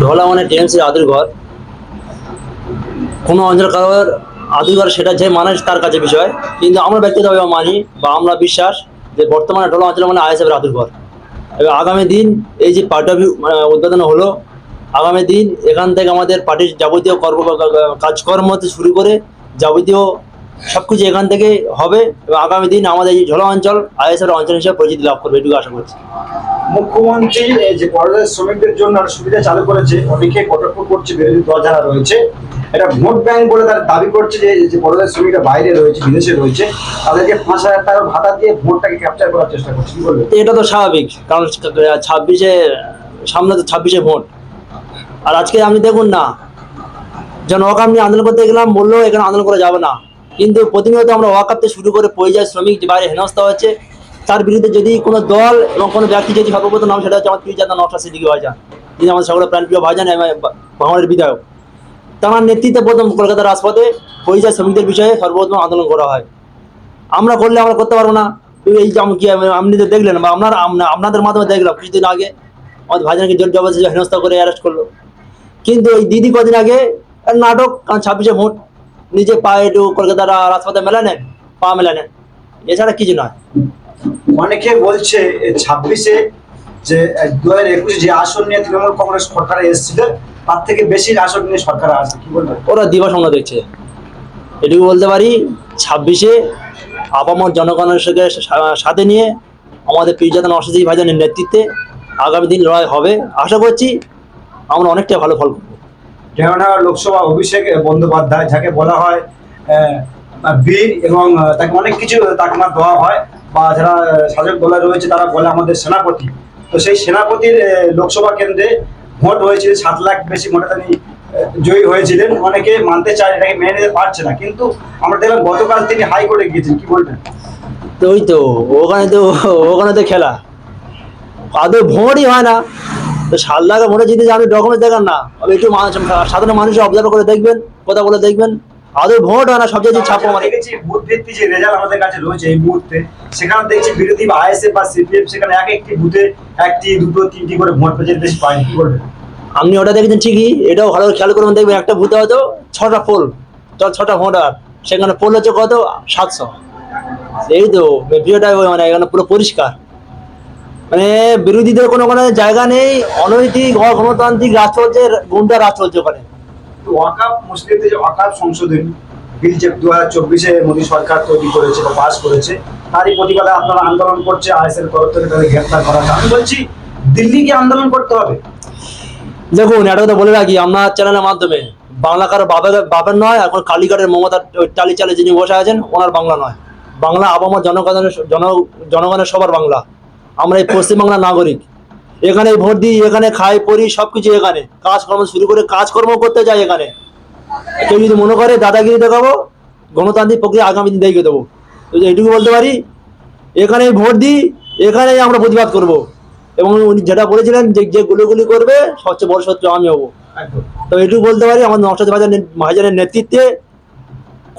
ঢোলা মানে টিএমসি আদুর ঘর। কোনো অঞ্চল কারোর আদুর ঘর, সেটা যে মানুষ তার কাছে বিষয়। কিন্তু আমরা ব্যক্তিগতভাবে মানি বা আমরা বিশ্বাস যে বর্তমানে ঢোলা অঞ্চল মানে আইএসএফের আদুর ঘর। এবার আগামী দিন এই যে পার্টি অফিস উদ্বোধন হলো, আগামী দিন এখান থেকে আমাদের পার্টির যাবতীয় কর্ম কাজকর্ম শুরু করে যাবতীয় সব কিছু এখান থেকে হবে এবং আগামী দিন আমাদের এই ঝোলা অঞ্চল আইএসআর অঞ্চল হিসেবে পরিচিতি লাভ করবে এটুকু আশা করছি। মুখ্যমন্ত্রী যে পর্যায়ের শ্রমিকদের জন্য একটা সুবিধা চালু করেছে অনেকে কটাক্ষ করছে বিরোধী দল যারা রয়েছে এটা ভোট ব্যাংক বলে তারা দাবি করছে যে যে পর্যায়ের শ্রমিকরা বাইরে রয়েছে বিদেশে রয়েছে তাদেরকে পাঁচ হাজার টাকার ভাতা দিয়ে ভোটটাকে ক্যাপচার করার চেষ্টা করছে এটা তো স্বাভাবিক কারণ ছাব্বিশে সামনে তো ছাব্বিশে ভোট। আর আজকে আপনি দেখুন না যেন ওয়াকাপ নিয়ে আন্দোলন করতে গেলাম বললেও এখানে আন্দোলন করা যাবে না। কিন্তু প্রতিনিয়ত আমরা ওয়াকাপ থেকে শুরু করে পরিযায়ী শ্রমিক বাইরে হেনস্থা হচ্ছে, তার বিরুদ্ধে যদি কোনো দল এবং কোনো ব্যক্তি যদি সর্বপ্রথম নাম, সেটা হচ্ছে আমার পিজাদা নকশা সিদ্দিকি ভাইজান। তিনি আমাদের সকলের প্রাণপ্রিয় ভাইজান বাংলার বিধায়ক। তার নেতৃত্বে প্রথম কলকাতার রাজপথে পরিযায়ী শ্রমিকদের বিষয়ে সর্বপ্রথম আন্দোলন করা হয়। আমরা করলে আমরা করতে পারব না। এই যে কি, আপনি তো দেখলেন বা আপনার আপনাদের মাধ্যমে দেখলাম, কিছুদিন আগে আমাদের ভাইজানকে জোর জবরদস্তি হেনস্থা করে অ্যারেস্ট করল। কিন্তু এই দিদি কদিন আগে নাটক, কারণ ছাব্বিশে ভোট নিজে পায়ে একটু কলকাতার রাজপথে মেলা নেন পা মেলা নেন এছাড়া কিছু নয়। অনেকে বলছে ছাব্বিশে যে দু হাজার একুশে যে আসন নিয়ে তৃণমূল কংগ্রেস সরকারে এসেছিল তার থেকে বেশি আসন নিয়ে সরকার আসে কি বলবেন? ওরা দিবা স্বপ্ন দেখছে। এটুকু বলতে পারি ছাব্বিশে আপামর জনগণের সঙ্গে সাথে নিয়ে আমাদের পীরজাদান অসুস্থ ভাইজানের নেতৃত্বে আগামী দিন লড়াই হবে। আশা করছি আমরা অনেকটা ভালো ফল করব লোকসভা অভিষেক বন্দ্যোপাধ্যায় যাকে বলা হয় বীর এবং তাকে অনেক কিছু তাকে তাকমা দেওয়া হয় বা যারা শাসক দলে রয়েছে তারা বলে আমাদের সেনাপতি। তো সেই সেনাপতির লোকসভা কেন্দ্রে ভোট হয়েছিল, সাত লাখ বেশি ভোটে তিনি জয়ী হয়েছিলেন। অনেকে মানতে চায় এটাকে মেনে নিতে পারছে না, কিন্তু আমরা দেখলাম গতকাল তিনি হাইকোর্টে গিয়েছেন কি বলবেন? তো ওই তো, ওখানে তো ওখানে তো খেলা। আদৌ ভোটই হয় না। তো লাগা ভোটে জিতে আপনি ডকুমেন্ট দেখান না। আপনি একটু মানুষ সাধারণ মানুষ অবজার্ভ করে দেখবেন কথা বলে দেখবেন। আদৌ ভোট হয় না সব জায়গায় ছাপা মারে। দেখেছি বুথ ভিত্তিক যে রেজাল্ট আমাদের কাছে রয়েছে এই মুহূর্তে। সেখানে দেখছি বিরোধী বা আইএসএফ বা সিপিএম সেখানে এক একটি বুথে একটি দুটো তিনটি করে ভোট পেয়েছে বেশি পায়নি কি বলবেন? আপনি ওটা দেখেছেন ঠিকই এটাও ভালো করে খেয়াল করবেন দেখবেন একটা ভূতে হয়তো ছটা পোল। ছটা ভোটার সেখানে পোল হচ্ছে কত? সাতশো। এই তো ভিডিওটা মানে এখানে পুরো পরিষ্কার। মানে বিরোধীদের কোনো কোনো জায়গা নেই অনৈতিক অগণতান্ত্রিক রাজ চলছে গুন্ডা রাজ চলছে ওখানে। তো ওয়াকাপ মুসলিমদের যে ওয়াকাপ সংশোধনী বিল যে দু হাজার চব্বিশে মোদী সরকার তৈরি করেছে বা পাস করেছে তারই প্রতিবাদে আপনারা আন্দোলন করছে আইএসএল তরফ থেকে তাদের গ্রেফতার করা আমি বলছি দিল্লিকে আন্দোলন করতে হবে। দেখুন এটা কথা বলে রাখি আপনার চ্যানেলের মাধ্যমে। বাংলা কারও বাবার বাবার নয় এখন কালীঘাটের মমতা টালি চালে যিনি বসে আছেন ওনার বাংলা নয়। বাংলা আবামর জনগণের জন জনগণের সবার বাংলা। আমরা এই পশ্চিমবাংলার নাগরিক। এখানে ভোট দিই এখানে খাই পড়ি সব কিছু এখানে। কাজকর্ম শুরু করে কাজকর্ম করতে যাই এখানে। কেউ যদি মনে করে দাদাগিরি দেখাবো গণতান্ত্রিক প্রক্রিয়া আগামী দিন দেখিয়ে দেবো। তো এইটুকু বলতে পারি এখানেই ভোট দিই এখানেই আমরা প্রতিবাদ করব। এবং উনি যেটা বলেছিলেন যে যে গুলিগুলি করবে সবচেয়ে বড় শত্রু আমি হব। তো এটুকু বলতে পারি আমাদের নকশাদ ভাইজান ভাইজানের নেতৃত্বে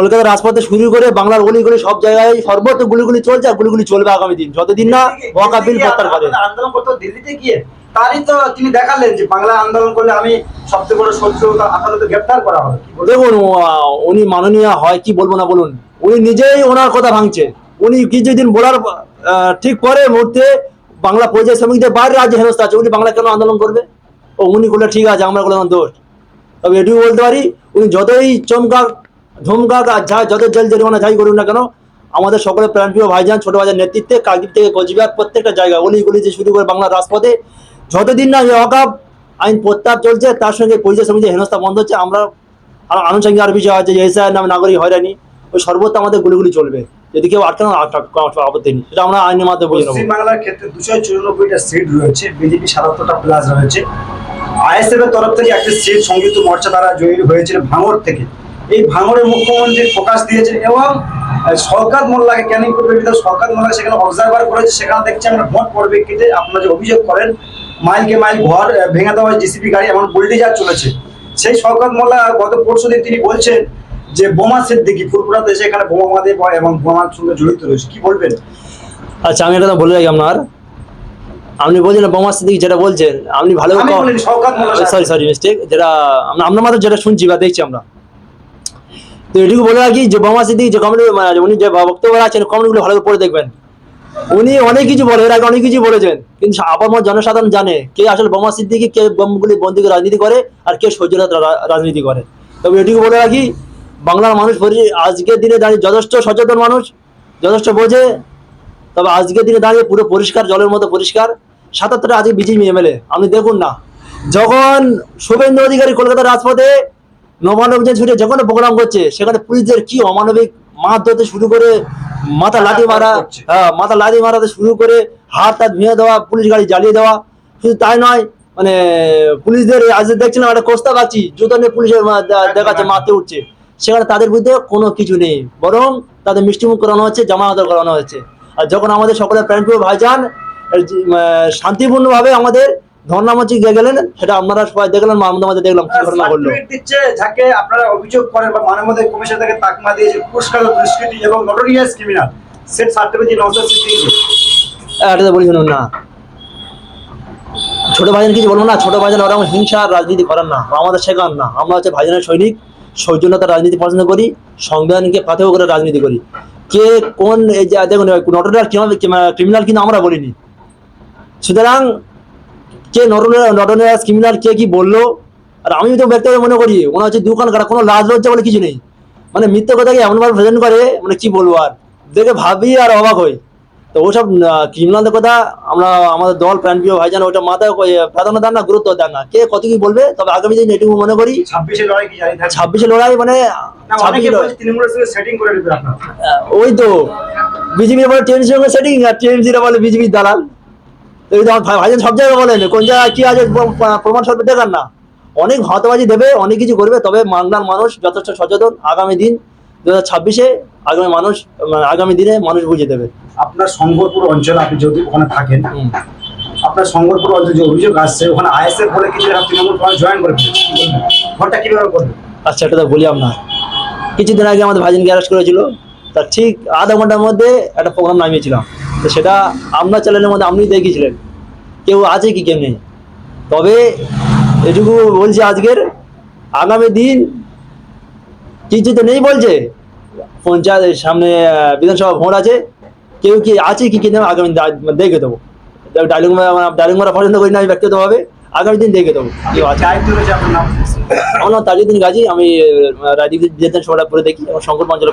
কলকাতার রাজপথে শুরু করে বাংলার গলিগুলি সব জায়গায় সর্বত্র গুলিগুলি চলছে আর গুলিগুলি চলবে আগামী দিন। যতদিন না ওয়াকা বিল প্রত্যাহার করে। আন্দোলন করতে দিল্লিতে গিয়ে। তারই তো তিনি দেখালেন যে বাংলা আন্দোলন করলে আমি সবচেয়ে বড় শত্রু আপাতত গ্রেফতার করা হবে। দেখুন উনি মাননীয় হয় কি বলব না বলুন। উনি নিজেই ওনার কথা ভাঙছে। উনি কিছুদিন বলার ঠিক পরে মুহূর্তে বাংলা পরিযায়ী শ্রমিকদের বাইরে রাজ্যে হেনস্থা আছে উনি বাংলা কেন আন্দোলন করবে? ও উনি করলে ঠিক আছে আমরা করলাম দোষ। তবে এটুকু বলতে পারি উনি যতই চমকাক ধমকাক আর যা, যত জেল জরিমানা যাই করুন না কেন, আমাদের সকলের প্রাণপ্রিয় ভাইজান, ছোট ভাইজান নেতৃত্বে কাকদ্বীপ থেকে কোচবিহার প্রত্যেকটা জায়গা, অলি গলি যে শুরু করে বাংলার রাজপথে, যতদিন না অকাপ আইন প্রত্যাহার চলছে, তার সঙ্গে পরিচয় সমিতির হেনস্থা বন্ধ হচ্ছে, আমরা আর আনুষঙ্গিক আর বিষয় আছে যে এসআই নামে নাগরিক হয়রানি ওই সর্বত্র আমাদের গুলিগুলি চলবে। যদি কেউ আটকানো আটক আপত্তি নেই। সেটা আমরা আইনের মাধ্যমে নেব পশ্চিমবাংলার ক্ষেত্রে দুশো চুরানব্বইটা সিট রয়েছে, বিজেপি সাতাত্তরটা প্লাস রয়েছে। আইএসএফ এর তরফ থেকে একটা সিট সংযুক্ত মোর্চা দ্বারা জয়ী হয়েছিল ভাঙর থেকে। এই ভাঙড়ে মুখ্যমন্ত্রী প্রকাশ দিয়েছেন এবং সরকার মোল্লাকে ক্যানিং করবে? শওকত মোল্লাকে সেখানে অবজারভার করেছে সেখানে দেখছি আমরা ভোট পরিপ্রেক্ষিতে আপনারা যে অভিযোগ করেন মাইলকে মাইল ঘর ভেঙে দেওয়া জিসিপি গাড়ি এমন বুলডিজার চলেছে। সেই শওকত মোল্লা গত পরশু দিন তিনি বলছেন যে বোমা সিদ্দিকি ফুরপুরা দেশে এখানে বোমা মাদে এবং বোমার সঙ্গে জড়িত রয়েছে। কি বলবেন? আচ্ছা আমি একটা বলে রাখি আপনার। আপনি বলছেন বোমা সিদ্দিক যেটা বলছেন আপনি ভালো। সরি সরি মিস্টেক যেটা আমরা আমরা মাত্র যেটা শুনছি বা দেখছি আমরা। তো এটুকু বলে রাখি, যে বোমা সিদ্দিক, যে কমেডি উনি যে বক্তব্য আছেন কমেডিগুলো ভালো পড়ে দেখবেন। উনি অনেক কিছু বলে, এর আগে অনেক কিছু বলেছেন, কিন্তু আপামর জনসাধারণ জানে কে আসলে বোমা সিদ্দিকি, কে বোমগুলি বন্দীকে রাজনীতি করে, আর কে সৌজন্যতা রাজনীতি করে। তবে এটুকু বলে রাখি, বাংলার মানুষ আজকের দিনে দাঁড়িয়ে যথেষ্ট সচেতন মানুষ, যথেষ্ট বোঝে, তবে আজকের দিনে দাঁড়িয়ে পুরো পরিষ্কার, জলের মতো পরিষ্কার। সাতাত্তরে আজকে বিজেপি এমএলএ, আপনি দেখুন না। যখন শুভেন্দু অধিকারী কলকাতার রাজপথে নবানবজেন ছুটে যখন প্রোগ্রাম করছে সেখানে পুলিশদের কি অমানবিক মার ধরতে শুরু করে মাথা লাঠি মারা হ্যাঁ মাথা লাঠি মারাতে শুরু করে হাত টাত ভেঙে দেওয়া পুলিশ গাড়ি জ্বালিয়ে দেওয়া শুধু তাই নয় মানে পুলিশদের আজ দেখছিলাম একটা কোস্তা পাচ্ছি জুতো নিয়ে পুলিশের দেখাচ্ছে মারতে উঠছে। সেখানে তাদের বিরুদ্ধে কোনো কিছু নেই বরং তাদের মিষ্টিমুখ করানো হচ্ছে জামানত করানো হচ্ছে। আর যখন আমাদের সকলের প্রাণপ্রিয় ভাইজান যে, শান্তিপূর্ণভাবে আমাদের ধর্নামঞ্চে গিয়ে গেলেন সেটা আপনারা সবাই দেখলেন বা আমাদের মধ্যে দেখলাম কি ঘটনা ঘটলো। দিচ্ছে যাকে আপনারা অভিযোগ করেন বা মানব কমিশন তাকমা দিয়েছে পুরস্কার এবং নটোরিয়াস ক্রিমিনাল সেট সার্টিফিকেট নজর দিয়েছে এটা তো বলি শুনুন না। ছোট ভাইজান কিছু বলব না ছোট ভাইজান ওরা হিংসা রাজনীতি করেন না আমাদের শেখান না। আমরা হচ্ছে ভাইজানের সৈনিক সৌজন্যতার রাজনীতি পছন্দ করি সংবিধানকে পাথেও করে রাজনীতি করি। কে কোন এই যে দেখুন নটরিয়াল ক্রিমিনাল কিন্তু আমরা বলিনি। সুতরাং কে নটরিয়াল ক্রিমিনাল কে কি বলল? আর আমি তো ব্যক্তিগত মনে করি ওনার হচ্ছে দোকান কাটা কোনো লাজ লজ্জা বলে কিছু নেই। মানে মিথ্যে কথাকে এমনভাবে প্রেজেন্ট করে? মানে কি বলব আর? দেখে ভাবি আর অবাক হই। তো ওসব ক্রিমিনালদের কথা আমরা আমাদের দল প্রাণপ্রিয় ভাইজান ওটা মাথায় প্রাধান্য দেন না গুরুত্ব দেন না। কে কত কি বলবে? তবে আগামী দিন এটুকু মনে করি ছাব্বিশে লড়াই মানে ওই তো বিজেপি বলে টিএমসির সঙ্গে সেটিং আর টিএমসিরা বলে বিজেপির দালাল। ভাই- ভাইজান সব জায়গায় বলেন কোন জায়গায় কি আছে প্র- প্র- প্রমাণ সর্বে দেখান না। অনেক হতবাজি দেবে অনেক কিছু করবে তবে বাংলার মানুষ যথেষ্ট সচেতন। আগামী দিন দু হাজার ছাব্বিশে আগামী মানুষ মানে আগামী দিনে মানুষ বুঝে দেবে। আপনার সংবরপুর অঞ্চলে আপনি যদি ওখানে থাকেন আপনার সংবরপুর অঞ্চলে যে অভিযোগ আসছে ওখানে আইএসএফ বলে কিছু তৃণমূল জয়েন করে? ঘরটা কীভাবে করবে? আচ্ছা এটা তো বলি আপনার কিছুদিন আগে আমাদের ভাইজানকে অ্যারেস্ট করেছিল। তার ঠিক আধা ঘণ্টার মধ্যে একটা প্রোগ্রাম নামিয়েছিলাম। তো সেটা আপনার চ্যানেলের মধ্যে আপনি দেখিয়েছিলেন কেউ আছে কি কেউ নেই। তবে এটুকু বলছি আজকের আগামী দিন কিছু তো নেই বলছে। পঞ্চায়েত সামনে বিধানসভা ভোট আছে। কেউ কি আছে কি কি নেই আগামী দিন দেখে দেবো। ডায়লগ ডায়লগ মারা পছন্দ করি না আমি ব্যক্তিগতভাবে আগামী দিন দেখে দেবো। কেউ আছে? আমার নাম তাজুদ্দিন গাজী আমি রাজীব করে দেখি এবং শঙ্কর অঞ্চলে